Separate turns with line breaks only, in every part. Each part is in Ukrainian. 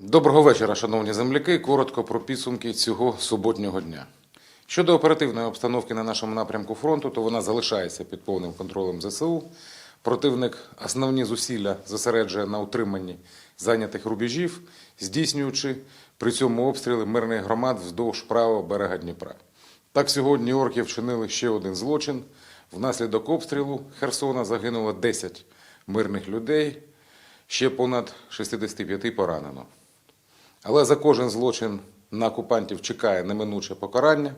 Доброго вечора, шановні земляки. Коротко про підсумки цього суботнього дня. Щодо оперативної обстановки на нашому напрямку фронту, то вона залишається під повним контролем ЗСУ. Противник основні зусилля зосереджує на утриманні зайнятих рубежів, здійснюючи при цьому обстріли мирних громад вздовж правого берега Дніпра. Так сьогодні орки вчинили ще один злочин. Внаслідок обстрілу Херсона загинуло 10 мирних людей, ще понад 65 поранено. Але за кожен злочин на окупантів чекає неминуче покарання.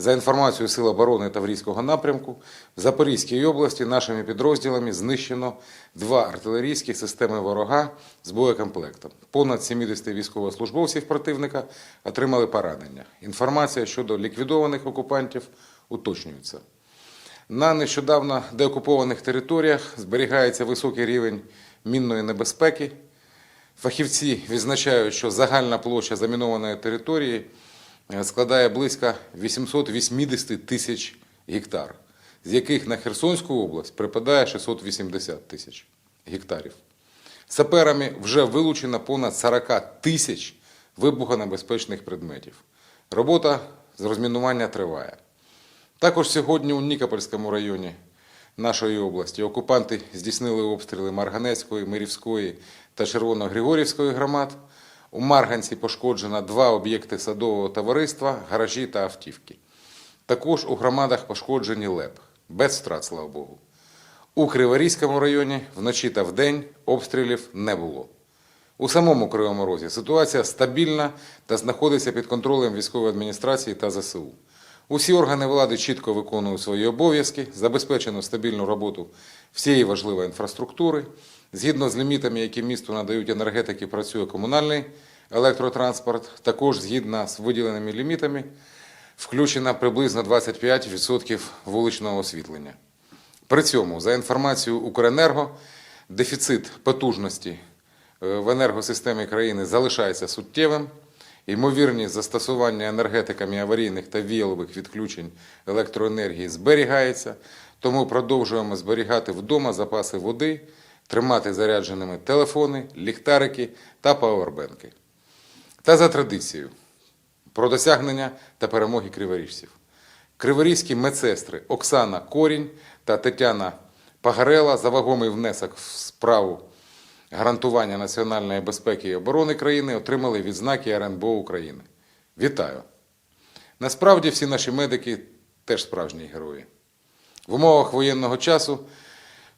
За інформацією Сил оборони Таврійського напрямку, в Запорізькій області нашими підрозділами знищено два артилерійські системи ворога з боєкомплектом. Понад 70 військовослужбовців противника отримали поранення. Інформація щодо ліквідованих окупантів уточнюється. На нещодавно деокупованих територіях зберігається високий рівень мінної небезпеки. Фахівці відзначають, що загальна площа замінованої території е, складає близько 880 тисяч гектар, з яких на Херсонську область припадає 680 тисяч гектарів. Саперами вже вилучено понад 40 тисяч вибухонебезпечних предметів. Робота з розмінування триває. Також сьогодні у Нікопольському районі нашої області окупанти здійснили обстріли Марганецької, Мирівської та Червоно-Григорівської громад. У Марганці пошкоджено два об'єкти садового товариства, гаражі та автівки. Також у громадах пошкоджені ЛЕП, без втрат, слава Богу. У Криворізькому районі вночі та вдень обстрілів не було. У самому Кривому Розі ситуація стабільна та знаходиться під контролем військової адміністрації та ЗСУ. Усі органи влади чітко виконують свої обов'язки, забезпечено стабільну роботу всієї важливої інфраструктури. Згідно з лімітами, які місту надають енергетики, працює комунальний електротранспорт. Також згідно з виділеними лімітами включено приблизно 25% вуличного освітлення. При цьому, за інформацією Укренерго, дефіцит потужності е, в енергосистемі країни залишається суттєвим. Ймовірність застосування енергетиками аварійних та віялових відключень електроенергії зберігається, тому продовжуємо зберігати вдома запаси води, тримати зарядженими телефони, ліхтарики та пауербенки. Та за традицією про досягнення та перемоги криворіжців. Криворізькі медсестри Оксана Корінь та Тетяна Пагарела за вагомий внесок в справу гарантування національної безпеки і оборони країни отримали відзнаки РНБО України. Вітаю! Насправді всі наші медики теж справжні герої. В умовах воєнного часу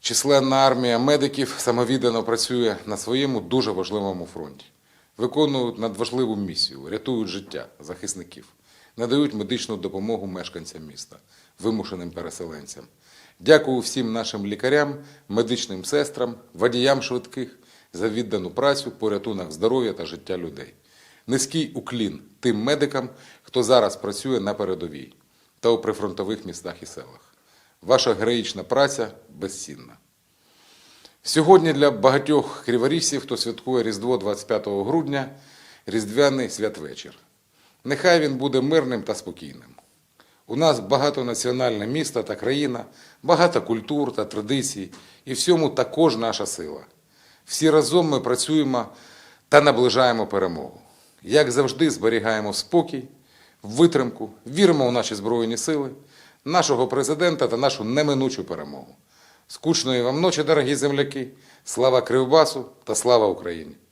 численна армія медиків самовіддано працює на своєму дуже важливому фронті. Виконують надважливу місію, рятують життя захисників, надають медичну допомогу мешканцям міста, вимушеним переселенцям. Дякую всім нашим лікарям, медичним сестрам, водіям швидких за віддану працю, порятунок здоров'я та життя людей. Низький уклін тим медикам, хто зараз працює на передовій та у прифронтових містах і селах. Ваша героїчна праця безцінна. Сьогодні для багатьох криворіжців, хто святкує Різдво 25 грудня, Різдвяний святвечір. Нехай він буде мирним та спокійним. У нас багатонаціональне місто та країна, багато культур та традицій, і всьому також наша сила. Всі разом ми працюємо та наближаємо перемогу. Як завжди, зберігаємо спокій, витримку, віримо у наші Збройні сили, нашого президента та нашу неминучу перемогу. Скучної вам ночі, дорогі земляки! Слава Кривбасу та слава Україні!